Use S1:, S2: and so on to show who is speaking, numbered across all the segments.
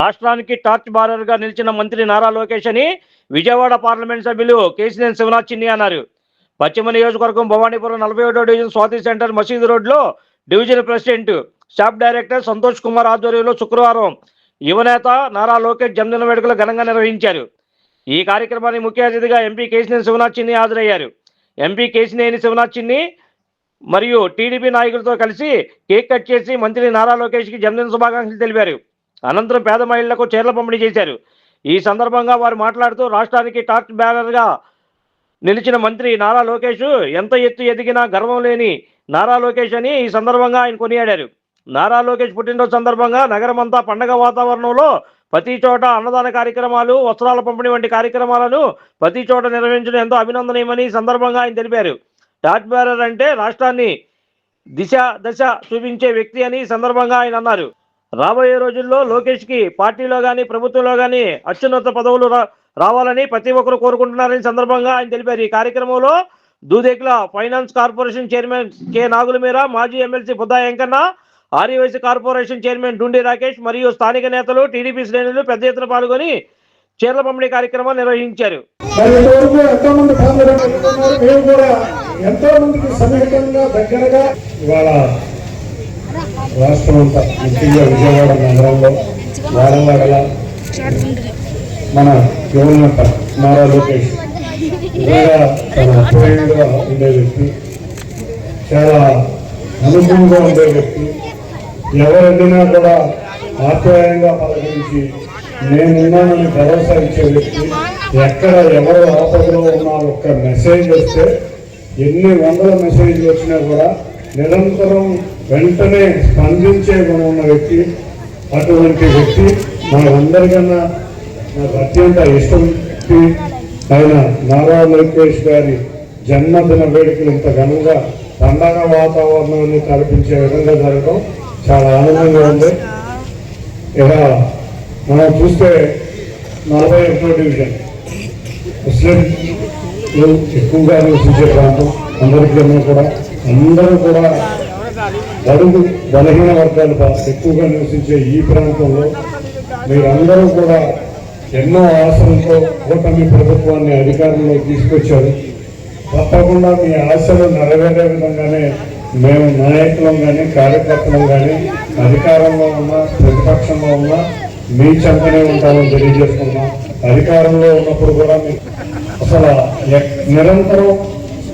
S1: రాష్ట్రానికి టార్చ్ బారర్గా నిలిచిన మంత్రి నారా లోకేష్ అని విజయవాడ పార్లమెంట్ సభ్యులు కేసీనేని శివనాథ్ చిన్ని అన్నారు. పశ్చిమ నియోజకవర్గం భవానీపురం నలభై ఏడో డివిజన్ స్వాతి సెంటర్ మసీదు రోడ్లో division president staff director Santosh Kumar ఆధ్వర్యంలో శుక్రవారం యువనేత నారా లోకేష్ జన్మదిన వేడుకలు ఘనంగా నిర్వహించారు. ఈ కార్యక్రమానికి ముఖ్య అతిథిగా ఎంపీ కేసీనేని శివనాథ్ చిన్ని హాజరయ్యారు. ఎంపీ కేసినేని శివనాథ్ చిన్ని మరియు టీడీపీ నాయకులతో కలిసి కేక్ కట్ చేసి మంత్రి నారా లోకేష్కి జన్మదిన శుభాకాంక్షలు తెలిపారు. అనంతరం పేద మహిళలకు చీరల పంపిణీ చేశారు. ఈ సందర్భంగా వారు మాట్లాడుతూ రాష్ట్రానికి టార్చ్ బ్యానర్గా నిలిచిన మంత్రి నారా లోకేష్ ఎంత ఎత్తు ఎదిగినా గర్వం లేని నారా లోకేష్ అని ఈ సందర్భంగా ఆయన కొనియాడారు. నారా లోకేష్ పుట్టినరోజు సందర్భంగా నగరమంతా పండగ వాతావరణంలో ప్రతి చోట అన్నదాన కార్యక్రమాలు వస్త్రాల పంపిణీ వంటి కార్యక్రమాలను ప్రతి చోట నిర్వహించడం ఎంతో అభినందనీయమని సందర్భంగా ఆయన తెలిపారు. టార్చ్ బ్యారర్ అంటే రాష్ట్రాన్ని దిశ దశ చూపించే వ్యక్తి అని సందర్భంగా ఆయన అన్నారు. రాబోయే రోజుల్లో లోకేష్కి పార్టీలో కానీ ప్రభుత్వంలో కానీ అత్యున్నత పదవులు రా- రావాలని ప్రతి ఒక్కరు కోరుకుంటున్నారని సందర్భంగా ఆయన తెలిపారు. ఈ కార్యక్రమంలో Dudekula finance corporation chairman K. Nagulameera మాజీ MLC Buddha Venkanna Aryavysya corporation chairman Dundi Rakesh మరియు స్థానిక నేతలు టీడీపీ శ్రేణులు పెద్ద ఎత్తున పాల్గొని చీరల పంపిణీ కార్యక్రమం నిర్వహించారు.
S2: ఎంతో ఎంతో మందికి సన్నిహితంగా దగ్గరగా ఇవాళ రాష్ట్రం అంతా ముఖ్యంగా విజయవాడ నగరంలో వాడవాడల మన గవర్నమెంట్ నారా లోకేష్ నిజంగా తన అభిప్రాయంగా ఉండే వ్యక్తి చాలా అనుభవంగా ఉండే వ్యక్తి ఎవరైనా కూడా ఆప్యాయంగా పలకరించి నేనున్నానని భరోసా ఇచ్చే వ్యక్తి ఎక్కడ ఎవరు ఆపదలో ఉన్నా ఒక్క మెసేజ్ వస్తే ఎన్ని వందల మెసేజ్లు వచ్చినా కూడా నిరంతరం వెంటనే స్పందించే గుణం ఉన్న వ్యక్తి అటువంటి వ్యక్తి మనందరికన్నా నాకు అత్యంత ఇష్టం ఆయన నారా లోకేష్ గారి జన్మదిన వేడుకలు ఇంత ఘనంగా పండగ వాతావరణాన్ని కల్పించే విధంగా జరగడం చాలా ఆనందంగా ఉంది. ఇక మనం చూస్తే నలభై ఒకటో డివిజన్. ముస్లింలు ఎక్కువగా నివసించే ప్రాంతం అందరికీ కూడా అందరూ కూడా బడుగు బలహీన వర్గాలు ఎక్కువగా నివసించే ఈ ప్రాంతంలో మీరందరూ కూడా ఎన్నో ఆశలతో కూటమి ప్రభుత్వాన్ని అధికారంలో తీసుకొచ్చారు. తప్పకుండా మీ ఆశలు నెరవేరే విధంగానే మేము నాయకులం కానీ కార్యకర్తలం కానీ అధికారంలో ఉన్నా ప్రతిపక్షంలో ఉన్నా మీ చెంతనే ఉంటామని తెలియజేసుకున్నాం అధికారంలో ఉన్నప్పుడు కూడా అసలు నిరంతరం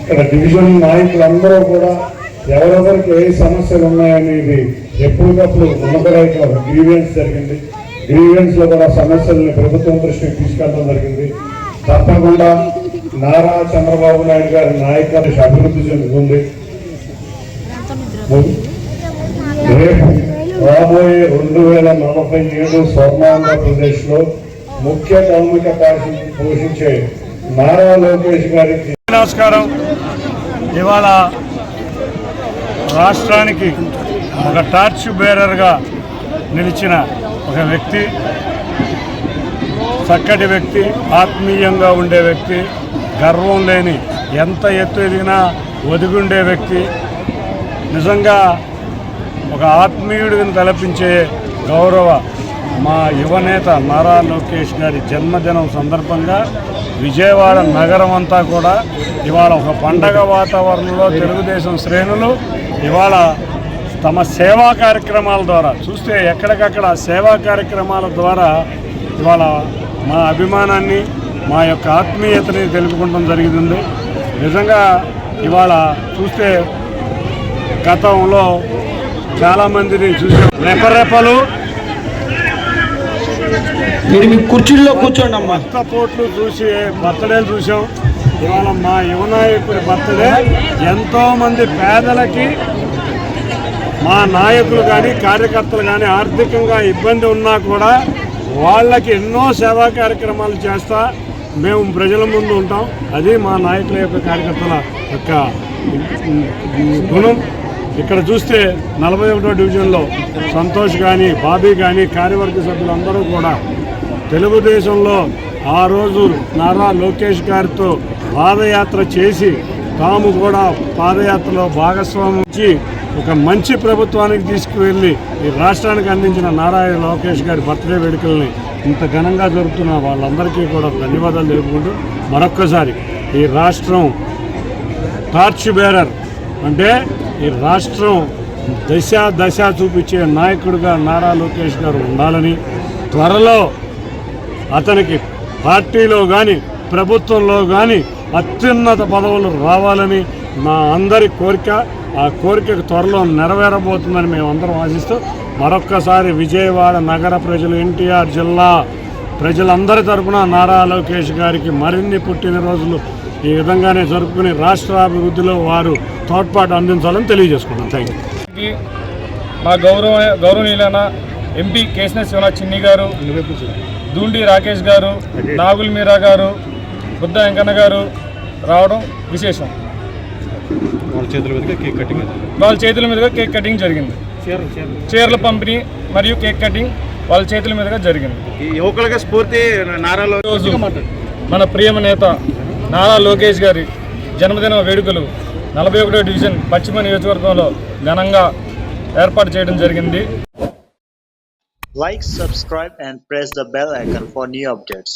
S2: ఇక్కడ డివిజన్ నాయకులందరూ కూడా ఎవరెవరికి ఏ సమస్యలు ఉన్నాయనేది ఎప్పటికప్పుడు ఉన్నతరైక గ్రీవియన్స్ జరిగింది. గ్రీవియన్స్లో కూడా సమస్యల్ని ప్రభుత్వం దృష్టికి తీసుకెళ్ళడం జరిగింది. తప్పకుండా నారా చంద్రబాబు నాయుడు గారి నాయకత్వ అభివృద్ధి చెందుతుంది. రేపు రాబోయే రెండు వేల నలభై ఏడు స్వర్ణాంధ్రప్రదేశ్లో ముఖ్య కార్మిక పాత్ర పోషించే నారా లోకేష్ గారికి
S3: నమస్కారం. ఇవాళ రాష్ట్రానికి ఒక టార్చ్ బేరర్గా నిలిచిన ఒక వ్యక్తి చక్కటి వ్యక్తి ఆత్మీయంగా ఉండే వ్యక్తి గర్వం లేని ఎంత ఎత్తు ఎదిగినా ఒదిగుండే వ్యక్తి నిజంగా ఒక ఆత్మీయుడిని తలపించే గౌరవ మా యువనేత నారా లోకేష్ గారి జన్మదినం సందర్భంగా విజయవాడ నగరం అంతా కూడా ఇవాళ ఒక పండగ వాతావరణంలో తెలుగుదేశం శ్రేణులు ఇవాళ తమ సేవా కార్యక్రమాల ద్వారా చూస్తే ఎక్కడికక్కడ సేవా కార్యక్రమాల ద్వారా ఇవాళ మా అభిమానాన్ని మా యొక్క ఆత్మీయతని తెలుపుకుంటం జరిగింది. నిజంగా ఇవాళ చూస్తే గతంలో చాలామందిని చూసాం రెపరెపలు.
S4: కుర్చీల్లో కూర్చోండి అమ్మా.
S3: కొత్త పోట్లు చూసి బర్త్డేలు చూసాం. ఇవాళ మా యువనాయకుడి బర్త్డే. ఎంతోమంది పేదలకి మా నాయకులు కానీ కార్యకర్తలు కానీ ఆర్థికంగా ఇబ్బంది ఉన్నా కూడా వాళ్ళకి ఎన్నో సేవా కార్యక్రమాలు చేస్తా మేము ప్రజల ముందు ఉంటాం. అది మా నాయకుల యొక్క కార్యకర్తల యొక్క గుణం. ఇక్కడ చూస్తే నలభై ఒకటో డివిజన్లో సంతోష్ కానీ బాబీ కానీ కార్యవర్గ సభ్యులందరూ కూడా తెలుగుదేశంలో ఆ రోజు నారా లోకేష్ గారితో పాదయాత్ర చేసి తాము కూడా పాదయాత్రలో భాగస్వామించి ఒక మంచి ప్రభుత్వానికి తీసుకువెళ్ళి ఈ రాష్ట్రానికి అందించిన నారాయణ లోకేష్ గారి బర్త్డే వేడుకల్ని ఇంత ఘనంగా జరుపుతున్న వాళ్ళందరికీ కూడా ధన్యవాదాలు తెలుపుకుంటూ మరొక్కసారి ఈ రాష్ట్రం టార్చ్ బేరర్ అంటే ఈ రాష్ట్రం దశ దశ చూపించే నాయకుడిగా నారా లోకేష్ గారు ఉండాలని త్వరలో అతనికి పార్టీలో కానీ ప్రభుత్వంలో కానీ అత్యున్నత పదవులు రావాలని మా అందరి కోరిక. ఆ కోరికకు త్వరలో నెరవేరబోతుందని మేమందరం ఆశిస్తూ మరొక్కసారి విజయవాడ నగర ప్రజలు ఎన్టీఆర్ జిల్లా ప్రజలందరి తరపున నారా లోకేష్ గారికి మరిన్ని పుట్టినరోజులు ఈ విధంగానే జరుపుకుని రాష్ట్రాభివృద్ధిలో వారు తోడ్పాటు అందించాలని తెలియజేసుకున్నాను థ్యాంక్ యూ.
S5: మా గౌరవ గౌరవనీయులైన ఎంపీ కేశన శివనాథ్ చిన్ని గారు దూండి రాకేష్ గారు నాగుల్ మీరా గారు బుద్ధ వెంకన్న గారు రావడం విశేషం.
S6: వాళ్ళ చేతుల మీదుగా కేక్ కటింగ్
S5: వాళ్ళ చేతుల మీదుగా కేక్ కటింగ్ జరిగింది. చీరల పంపిణీ మరియు కేక్ కటింగ్ వాళ్ళ చేతుల మీదుగా జరిగింది.
S6: ఈ యువకులకి స్ఫూర్తి నారాలో
S5: ఈరోజు మన ప్రియమ నేత నారా లోకేష్ గారి జన్మదిన వేడుకలు నలభై ఒకటో డివిజన్ పశ్చిమ నియోజకవర్గంలో ఘనంగా ఏర్పాటు చేయడం జరిగింది.
S7: Like, subscribe, and press the bell icon for new updates.